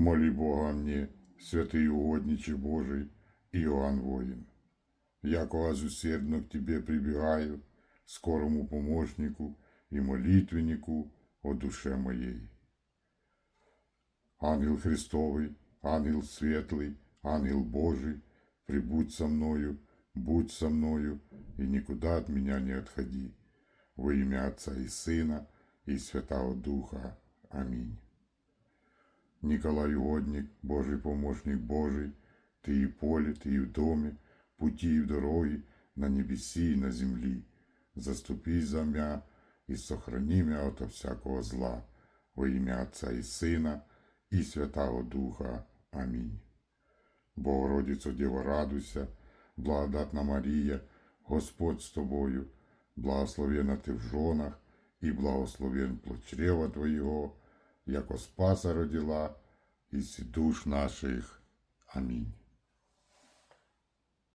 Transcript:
Моли Бога мне, святый угодниче Божий, Иоанн Воин. Яко усердно к Тебе прибегаю, скорому помощнику и молитвеннику о душе моей. Ангел Христовый, ангел светлый, ангел Божий, прибудь со мною, будь со мною и никуда от меня не отходи. Во имя Отца и Сына и Святого Духа. Аминь. Николай Угодник, Божий помощник Божий, Ты и в поле, Ты и в доме, пути и в дороги, на небеси и на земли. Заступись за мя и сохрани мя ото всякого зла. Во имя Отца и Сына и Святого Духа. Аминь. Богородицо Дева, радуйся, благодатна Марія, Господь з тобою, благословена ти в жонах, і благословен плод чрева Твоєго, Яко Спаса родила, і душ наших. Амінь.